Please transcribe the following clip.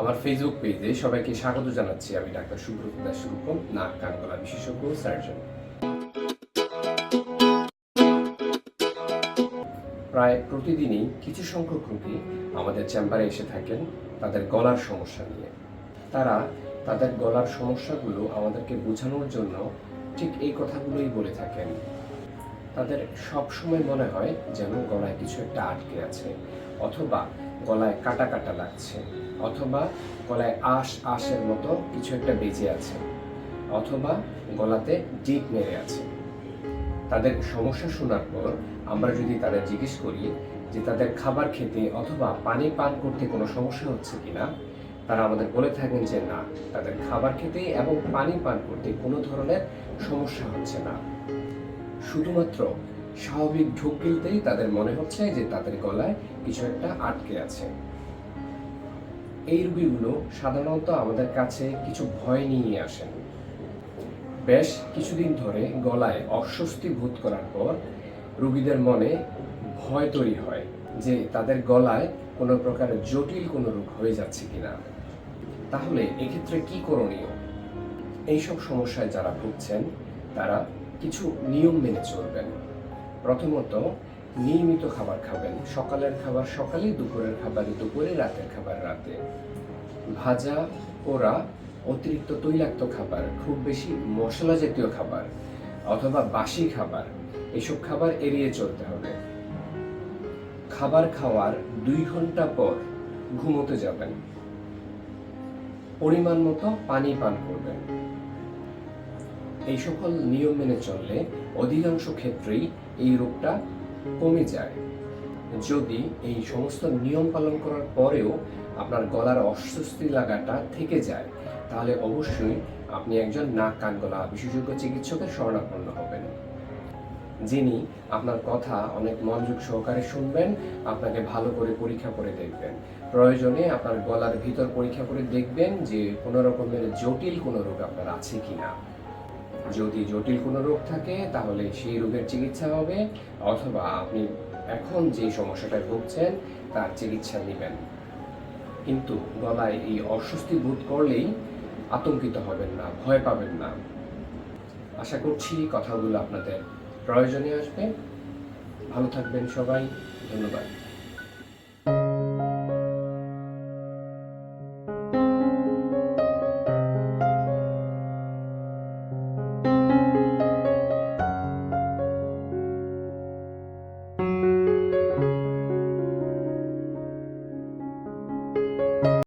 আমার ফেসবুক পেজে সবাইকে স্বাগত জানাচ্ছি। আমি ডাক্তার সুব্রত দাস রূপম, নাক কান গলা বিশেষজ্ঞ সার্জন। প্রায় প্রতিদিনই কিছু সংখ্যক রোগী আমাদের চেম্বারে এসে থাকেন তাদের গলার সমস্যা নিয়ে। তারা তাদের গলার সমস্যাগুলো আমাদেরকে বোঝানোর জন্য ঠিক এই কথাগুলোই বলে থাকেন। তাদের সব সময় মনে হয় যেন গলায় কিছু একটা আটকে আছে, অথবা গলায় কাটা কাটা লাগছে, অথবা গলায় আশ আশের মতো কিছু একটা বেঁচে আছে, অথবা গলাতে ডিপ মেরে আছে। তাদের সমস্যা শোনার পর আমরা যদি তাদের জিজ্ঞেস করি যে তাদের খাবার খেতে অথবা পানি পান করতে কোনো সমস্যা হচ্ছে কিনা, তারা আমাদের বলে থাকেন যে না, তাদের খাবার খেতে এবং পানি পান করতে কোনো ধরনের সমস্যা হচ্ছে না। শুধুমাত্র স্বাভাবিক ঢোক গিলতেই তাদের মনে হচ্ছে যে তাদের গলায় কিছু একটা আটকে আছে। এই রোগীগুলো সাধারণত আমাদের কাছে কিছু ভয় নিয়ে আসেন। বেশ কিছুদিন ধরে গলায় অস্বস্তি বোধ করার পর রুগীদের মনে ভয় তৈরি হয় যে তাদের গলায় কোনো প্রকার জটিল কোনো রোগ হয়ে যাচ্ছে কিনা। তাহলে এক্ষেত্রে কি করণীয়? এইসব সমস্যায় যারা ভুগছেন, তারা কিছু নিয়ম মেনে চলবেন। প্রথমত নিয়মিত খাবার খাবেন। সকালের খাবার সকালে দুপুরের খাবার দুপুরে, রাতের খাবার রাতে। ভাজা, পোড়া, অতিরিক্ত তৈলাক্ত খাবার, খুব বেশি মশলা জাতীয় খাবার অথবা বাসি খাবার, এসব খাবার এড়িয়ে চলতে হবে। খাবার খাওয়ার দুই ঘণ্টা পর ঘুমোতে যাবেন। পরিমাণ মতো পানি পান করবেন। এই সকল নিয়ম মেনে চললে অধিকাংশ ক্ষেত্রেই এই রোগটা কমে যায়। যদি এই সমস্ত নিয়ম পালন করার পরেও আপনার গলার অস্বস্তি লাগাটা থেকে যায়, তাহলে অবশ্যই আপনি একজন নাক কান গলা বিশেষজ্ঞ চিকিৎসকের শরণাপন্ন হবেন। যিনি আপনার কথা অনেক মনোযোগ সহকারে শুনবেন, আপনাকে ভালো করে পরীক্ষা করে দেখবেন। প্রয়োজনে আপনার গলার ভিতর পরীক্ষা করে দেখবেন যে কোনো রকমের জটিল কোনো রোগ আপনার আছে কিনা। যদি জটিল কোনো রোগ থাকে, তাহলে সেই রোগের চিকিৎসা হবে। অথবা আপনি এখন যে সমস্যাটায় ভুগছেন, তার চিকিৎসা নেবেন। কিন্তু গলায় এই অস্বস্তি বোধ করলেই আতঙ্কিত হবেন না, ভয় পাবেন না। আশা করছি কথাগুলো আপনাদের প্রয়োজনে আসবে। ভালো থাকবেন সবাই। ধন্যবাদ।